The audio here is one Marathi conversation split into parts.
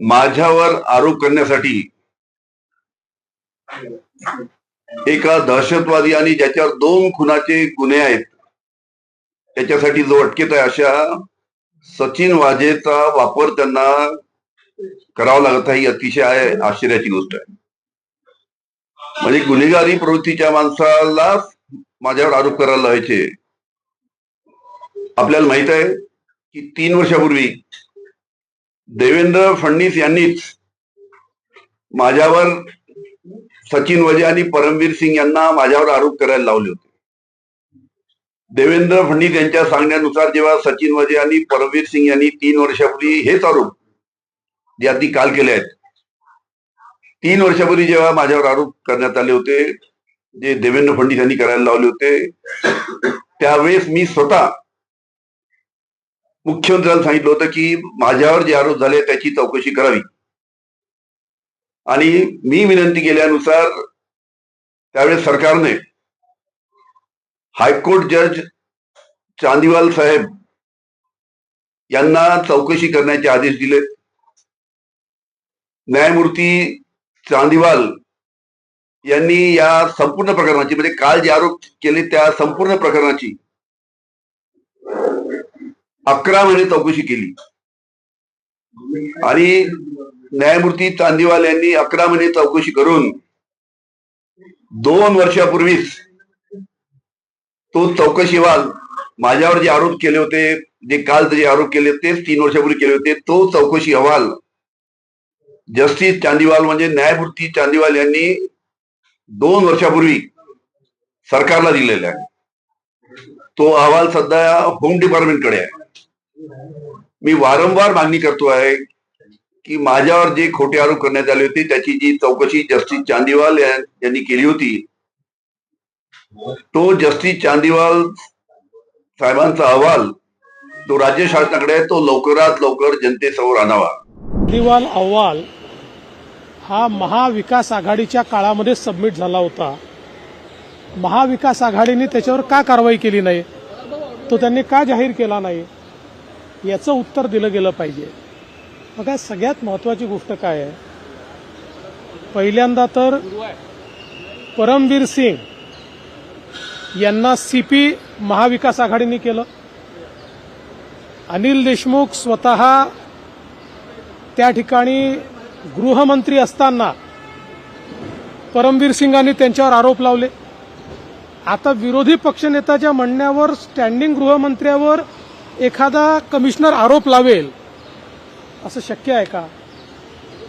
माझ्यावर आरोप करण्यासाठी एका दहशतवादी आणि ज्याच्यावर दोन खुनाचे गुन्हे आहेत त्याच्यासाठी जो अटकेत आहे अशा सचिन वाजेचा वापर त्यांना करावा लागत आहे ही अतिशय आश्चर्याची गोष्ट आहे. म्हणजे गुन्हेगारी प्रवृत्तीच्या माणसाला माझ्यावर आरोप करायला लावायचे. आपल्याला माहीत आहे की तीन वर्षापूर्वी देवेंद्र फडणवीस यांनीच माझ्यावर सचिन वजे आणि परमवीर सिंग यांना माझ्यावर आरोप करायला लावले होते. देवेंद्र फडणवीस यांच्या सांगण्यानुसार जेव्हा सचिन वजे आणि परमवीर सिंग यांनी तीन वर्षापूर्वी हेच आरोप जे आधी काल केले आहेत तीन वर्षापूर्वी जेव्हा माझ्यावर आरोप करण्यात आले होते जे देवेंद्र फडणवीस यांनी करायला लावले होते त्यावेळेस मी स्वतः मुख्यमंत्र्यांना सांगितलं होतं की माझ्यावर जे आरोप झाले त्याची चौकशी करावी. आणि मी विनंती केल्यानुसार त्यावेळेस सरकारने हायकोर्ट जज चांदीवाल साहेब यांना चौकशी करण्याचे आदेश दिले. न्यायमूर्ती चांदीवाल यांनी या संपूर्ण प्रकरणाची म्हणजे काल जे आरोप केले त्या संपूर्ण प्रकरणाची अकरा महिने चौकशी केली. आणि न्यायमूर्ती चांदीवाल यांनी अकरा महिने चौकशी करून दोन वर्षापूर्वीच तो चौकशीवाल माझ्यावर जे आरोप केले होते जे काल जे आरोप केले तेच तीन वर्षापूर्वी केले होते तो चौकशी अहवाल जस्टिस चांदीवाल म्हणजे न्यायमूर्ती चांदीवाल यांनी दोन वर्षापूर्वी सरकारला दिलेला आहे. तो अहवाल सध्या होम डिपार्टमेंटकडे आहे. मी वारंवार मागणी करतो आहे की माझ्यावर जे खोटे आरोप करण्यात आले होते त्याची जी चौकशी जस्टिस चांदीवाल यांनी केली होती तो जस्टिस चांदीवाल साहेबांचा अहवाल जो राज्य शासनाकडे आहे तो लवकरात लवकर जनतेसमोर आणावा. चांदीवाल अहवाल हा महाविकास आघाडीच्या काळामध्ये सबमिट झाला होता. महाविकास आघाडीने त्याच्यावर का कारवाई केली नाही? तो त्यांनी का जाहीर केला नाही? याचं उत्तर दिलं गेलं पाहिजे. बघा सगळ्यात महत्वाची गोष्ट काय आहे? पहिल्यांदा तर परमवीर सिंग यांना सीपी महाविकास आघाडीने केलं. अनिल देशमुख स्वतः त्या ठिकाणी गृहमंत्री असताना परमवीर सिंगांनी त्यांच्यावर आरोप लावले. आता विरोधी पक्षनेत्याच्या म्हणण्यावर स्टँडिंग गृहमंत्र्यावर एखादा कमिशनर आरोप लावेल असं शक्य आहे का?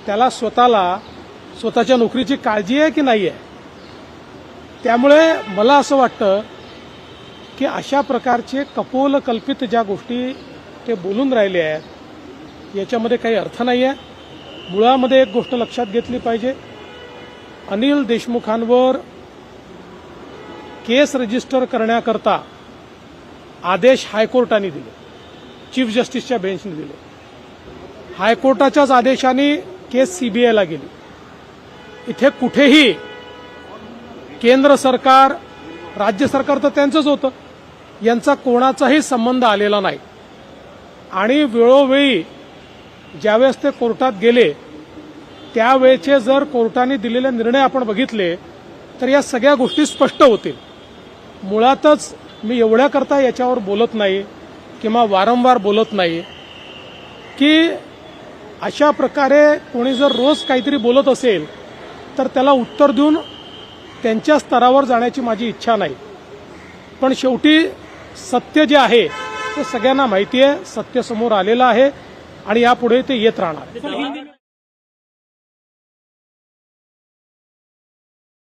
त्याला स्वतःला स्वतःच्या नोकरीची काळजी आहे की नाही आहे? त्यामुळे मला असं वाटतं की अशा प्रकारचे कपोल कल्पित ज्या गोष्टी ते बोलून राहिले आहेत याच्यामध्ये काही अर्थ नाही आहे. मुळामध्ये एक गोष्ट लक्षात घेतली पाहिजे. अनिल देशमुखांवर केस रजिस्टर करण्याकरता आदेश हायकोर्टाने दिले. चीफ जस्टिसच्या बेंचने दिले. हायकोर्टाच्याच आदेशाने केस सीबीआयला गेली. इथे कुठेही केंद्र सरकार राज्य सरकार तर त्यांचंच होतं. यांचा कोणाचाही संबंध आलेला नाही. आणि वेळोवेळी ज्यावेळेस ते कोर्टात गेले त्यावेळेचे जर कोर्टाने दिलेले निर्णय आपण बघितले तर या सगळ्या गोष्टी स्पष्ट होतील. मुळातच मी एवढ्याकरता याच्यावर बोलत नाही किंवा वारंवार बोलत नाही की अशा प्रकारे कोणी जर रोज काहीतरी बोलत असेल तर त्याला उत्तर देऊन त्यांच्या स्तरावर जाण्याची माझी इच्छा नाही. पण शेवटी सत्य जे आहे ते सगळ्यांना माहिती आहे सत्य समोर आलेलं आहे आणि यापुढे ते येत राहणार.